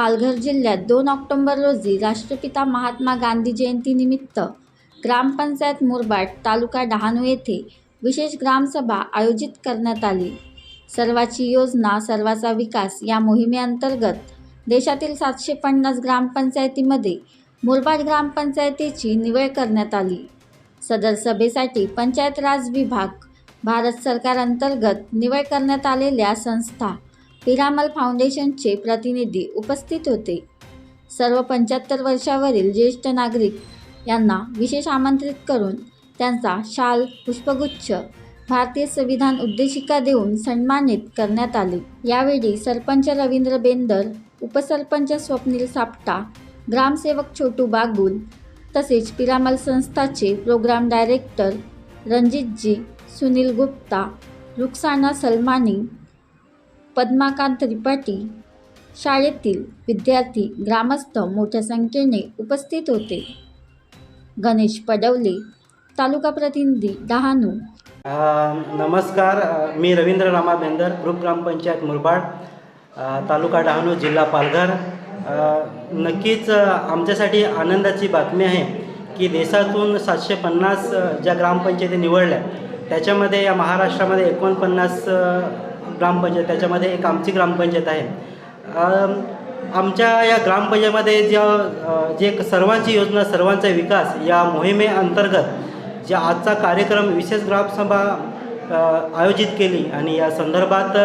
पालघर जिल्ह्यात दोन ऑक्टोंबर रोजी राष्ट्रपिता महात्मा गांधी जयंतीनिमित्त ग्रामपंचायत मुरबाड तालुका डहाणू येथे विशेष ग्रामसभा आयोजित करण्यात आली. सर्वाची योजना सर्वाचा विकास या मोहिमेअंतर्गत देशातील सातशे पन्नास ग्रामपंचायतीमध्ये मुरबाड ग्रामपंचायतीची निवड करण्यात आली. सदर सभेसाठी पंचायत राज विभाग भारत सरकार अंतर्गत निवड करण्यात आलेल्या संस्था पिरामल फाउंडेशनचे प्रतिनिधी उपस्थित होते. सर्व पंच्याहत्तर वर्षावरील ज्येष्ठ नागरिक यांना विशेष आमंत्रित करून त्यांचा शाल पुष्पगुच्छ भारतीय संविधान उद्देशिका देऊन सन्मानित करण्यात आले. यावेळी सरपंच रवींद्र बेंदर उपसरपंच स्वप्नील सापटा ग्रामसेवक छोटू बागुल तसेच पिरामल संस्थाचे प्रोग्राम डायरेक्टर रणजितजी सुनील गुप्ता रुक्साना सलमानी पद्माकांत त्रिपाठी शाळेतील विद्यार्थी ग्रामस्थ मोठ्या संख्येने उपस्थित होते. गणेश पडवले तालुका प्रतिनिधी डहाणू. नमस्कार. मी रवींद्र रामा बेंदर ग्रुप ग्रामपंचायत मुरबाड तालुका डहाणू जिल्हा पालघर. नक्कीच आमच्यासाठी आनंदाची बातमी आहे की देशातून सातशे पन्नास ज्या ग्रामपंचायती निवडल्या त्याच्यामध्ये या महाराष्ट्रामध्ये एकोणपन्नास ग्रामपंचायत त्याच्यामध्ये एक आमची ग्रामपंचायत आहे. आमच्या या ग्रामपंचायतमध्ये ज्या जे सर्वांची योजना सर्वांचा विकास या मोहिमेअंतर्गत जे आजचा कार्यक्रम विशेष ग्रामसभा आयोजित केली आणि या संदर्भात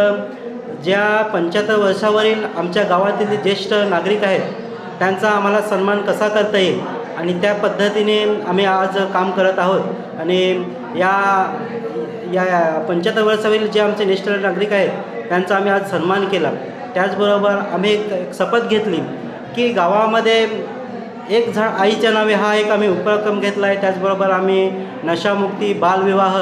ज्या पंच्याहत्तर वर्षावरील आमच्या गावातील ज्येष्ठ नागरिक आहेत त्यांचा आम्हाला सन्मान कसा करता येईल आणि त्या पद्धतीने आम्ही आज काम करत आहोत. आणि या या पंच्याहत्तर वर्षावरील जे आमचे ज्येष्ठ नागरिक आहेत त्यांचा आम्ही आज सन्मान केला. त्याचबरोबर आम्ही एक शपथ घेतली की गावामध्ये एक झाड आईच्या नावे हा एक आम्ही उपक्रम घेतला आहे. त्याचबरोबर आम्ही नशामुक्ती बालविवाह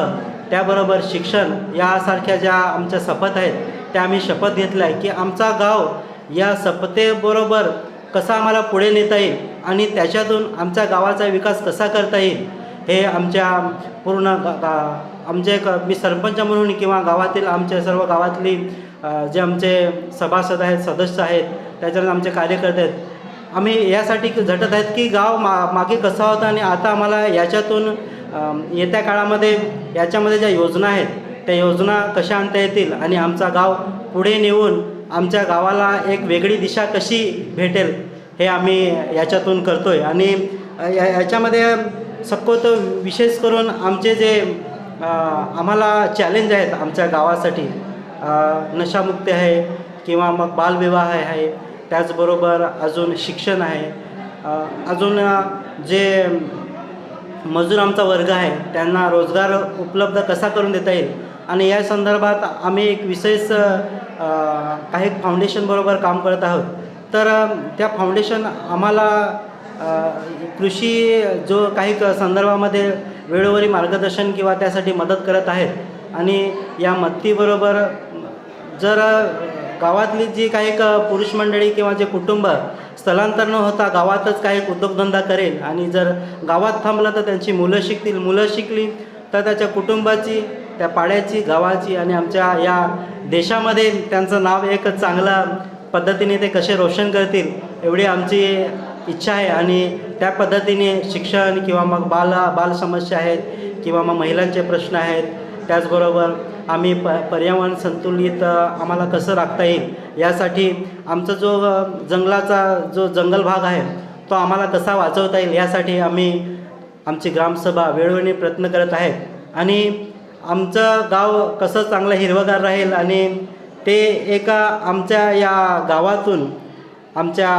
त्याबरोबर शिक्षण यासारख्या ज्या आमच्या शपथ आहेत त्या आम्ही शपथ घेतल्या आहे की आमचा गाव या शपथेबरोबर कसा आम्हाला पुढे नेता येईल आणि त्याच्यातून आमच्या गावाचा विकास कसा करता येईल हे आमच्या पूर्ण गा आमचे एक मी सरपंच म्हणून किंवा गावातील आमच्या सर्व गावातली जे आमचे सभासद आहेत सदस्य आहेत त्याच्यानंतर आमचे कार्यकर्ते आहेत. आम्ही यासाठी झटत आहेत की गाव मा मागे कसा होता आणि आता आम्हाला याच्यातून येत्या काळामध्ये याच्यामध्ये ज्या योजना आहेत त्या योजना कशा आणता येतील आणि आमचा गाव पुढे नेऊन आमच्या गावाला एक वेगळी दिशा कशी भेटेल हे आम्ही याच्यातून करतो आहे आणि या याच्यामध्ये शक्यतो विशेष करून आमचे जे आम्हाला चॅलेंज आहेत आमच्या गावासाठी नशामुक्ती आहे किंवा मग बालविवाह आहे त्याचबरोबर अजून शिक्षण आहे अजून जे मजूर आमचा वर्ग आहे त्यांना रोजगार उपलब्ध कसा करून देता येईल? आणि या संदर्भात आम्ही एक विशेष काही फाउंडेशनबरोबर काम करत आहोत. तर त्या फाउंडेशन आम्हाला कृषी जो काही क संदर्भामध्ये वेळोवेळी मार्गदर्शन किंवा त्यासाठी मदत करत आहेत आणि या मदतीबरोबर जर गावातली जी काही क पुरुष मंडळी किंवा जे कुटुंब स्थलांतर न होता गावातच काही उद्योगधंदा करेल आणि जर गावात थांबलं तर त्यांची मुलं शिकतील. मुलं शिकली तर त्याच्या कुटुंबाची त्या पाड्याची गावाची आणि आमच्या या देशामध्ये त्यांचं नाव एक चांगल्या पद्धतीने ते कसे रोशन करतील एवढी आमची इच्छा आहे आणि त्या पद्धतीने शिक्षण किंवा मग बाल बाल समस्या आहेत किंवा मग महिलांचे प्रश्न आहेत त्याचबरोबर आम्ही प पर्यावरण संतुलित आम्हाला कसं राखता येईल यासाठी आमचा जो जंगलाचा जो जंगल भाग आहे तो आम्हाला कसा वाचवता येईल यासाठी आम्ही आमची ग्रामसभा वेळोवेळी प्रयत्न करत आहे. आणि आमचं गाव कसं चांगलं हिरवगार राहील आणि ते एका आमच्या या गावातून आमच्या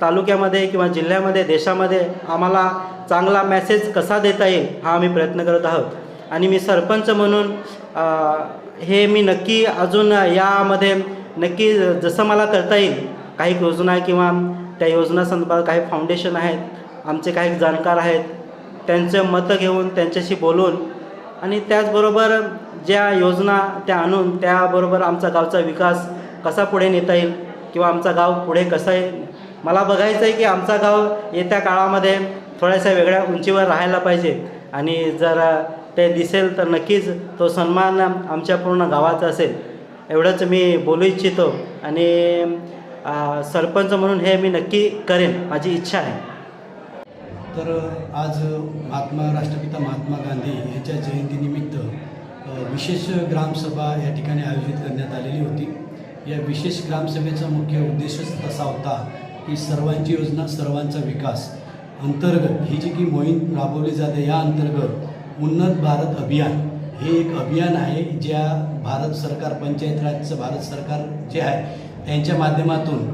तालुक्यामध्ये किंवा जिल्ह्यामध्ये देशामध्ये आम्हाला चांगला मेसेज कसा देता येईल हा आम्ही प्रयत्न करत आहोत. आणि मी सरपंच म्हणून हे मी नक्की अजून यामध्ये नक्की जसं मला करता येईल काही योजना किंवा त्या योजना संदर्भात काही फाउंडेशन आहेत आमचे काही जाणकार आहेत त्यांचं मतं घेऊन त्यांच्याशी बोलून आणि त्याचबरोबर ज्या योजना त्या आणून त्याबरोबर आमचा गावचा विकास कसा पुढे नेता येईल किंवा आमचा गाव पुढे कसा आहे? मला बघायचं आहे की आमचा गाव येत्या काळामध्ये थोड्याशा वेगळ्या उंचीवर राहायला पाहिजे. आणि जर ते दिसेल तर नक्कीच तो सन्मान आमच्या पूर्ण गावाचा असेल. एवढंच मी बोलू इच्छितो. आणि सरपंच म्हणून हे मी नक्की करेन. माझी इच्छा आहे. तर आज महात्मा राष्ट्रपिता महात्मा गांधी यांच्या जयंतीनिमित्त विशेष ग्रामसभा या ठिकाणी आयोजित करण्यात आलेली होती. या विशेष ग्रामसभेचा मुख्य उद्देशच तसा होता की सर्वांची योजना सर्वांचा विकास. अंतर्गत ही जी की मोहीम राबवली जाते या अंतर्गत उन्नत भारत अभियान हे एक अभियान आहे ज्या भारत सरकार पंचायत राजचं भारत सरकार जे आहे त्यांच्या माध्यमातून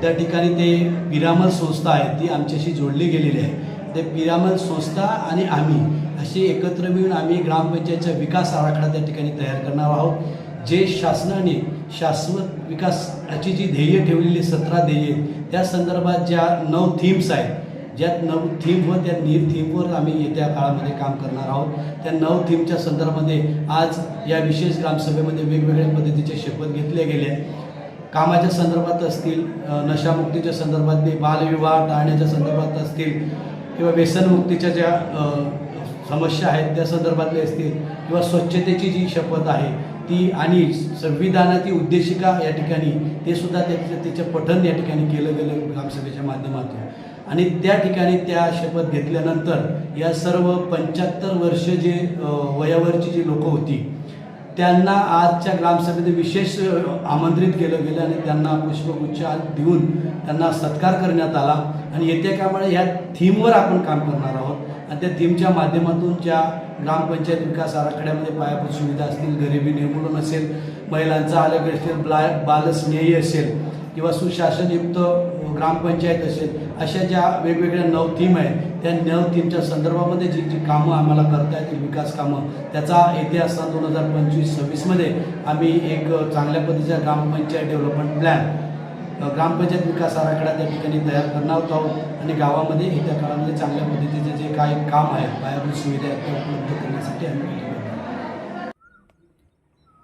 त्या ठिकाणी ते पिरामल संस्था आहे ती आमच्याशी जोडली गेलेली आहे. ते पिरामल संस्था आणि आम्ही असे एकत्र मिळून आम्ही ग्रामपंचायतचा विकास आराखडा त्या ठिकाणी तयार करणार आहोत जे शासनाने शाश्वत विकासाची जी ध्येय ठेवलेली सतरा ध्येय त्या संदर्भात ज्या नऊ थीम्स आहेत ज्यात नऊ थीम व त्या नी थीमवर आम्ही येत्या काळामध्ये काम करणार आहोत. त्या नऊ थीमच्या संदर्भामध्ये आज या विशेष ग्रामसभेमध्ये वेगवेगळ्या पद्धतीचे शपथ घेतले गेले. कामाच्या संदर्भात असतील नशामुक्तीच्या संदर्भात बालविवाह टाळण्याच्या संदर्भात असतील किंवा व्यसनमुक्तीच्या ज्या समस्या आहेत त्या संदर्भातले असतील किंवा स्वच्छतेची जी शपथ आहे ती आणि संविधानाची उद्देशिका या ठिकाणी ते सुद्धा त्याचं त्याचं पठन या ठिकाणी केलं गेलं ग्रामसभेच्या माध्यमातून. आणि त्या ठिकाणी त्या शपथ घेतल्यानंतर या सर्व पंच्याहत्तर वर्ष जे वयावरची जी लोकं होती त्यांना आजच्या ग्रामसभेत विशेष आमंत्रित केलं गेलं आणि त्यांना पुष्पगुच्छ देऊन त्यांना सत्कार करण्यात आला. आणि येत्या काळामध्ये ह्या थीमवर आपण काम करणार आहोत. आणि त्या थीमच्या माध्यमातून ज्या ग्रामपंचायत विकास आराखड्यामध्ये पायाभूत सुविधा असतील गरिबी निर्मूलन असेल महिलांचा आरोग्य असेल ब्ला बालस्नेही असेल किंवा सुशासनयुक्त ग्रामपंचायत असेल अशा ज्या वेगवेगळ्या नऊ थीम आहेत त्या नऊ थीमच्या संदर्भामध्ये जी जी कामं आम्हाला करता येतील विकास कामं त्याचा येत्या सन दोन हजार पंचवीस सव्वीसमध्ये आम्ही एक चांगल्या पद्धतीचा ग्रामपंचायत डेव्हलपमेंट प्लॅन ग्रामपंचायत विकास आराखडा त्या ठिकाणी तयार करणार आहोत आणि गावामध्ये येत्या काळामध्ये चांगल्या पद्धतीचे जे काही काम आहे पायाभूत सुविधा आहेत त्या उपलब्ध करण्यासाठी आम्ही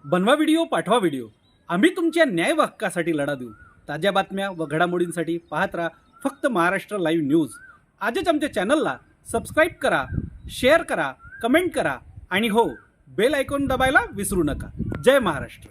बनवा व्हिडिओ पाठवा व्हिडिओ. आम्ही तुमच्या न्याय हक्कासाठी लढा देऊ. ताज्या बातम्या व घडामोडींसाठी पाहत राहा फक्त महाराष्ट्र लाईव्ह न्यूज. आजच आमच्या चॅनलला सबस्क्राईब करा शेअर करा कमेंट करा आणि हो बेल आयकॉन दबायला विसरू नका. जय महाराष्ट्र.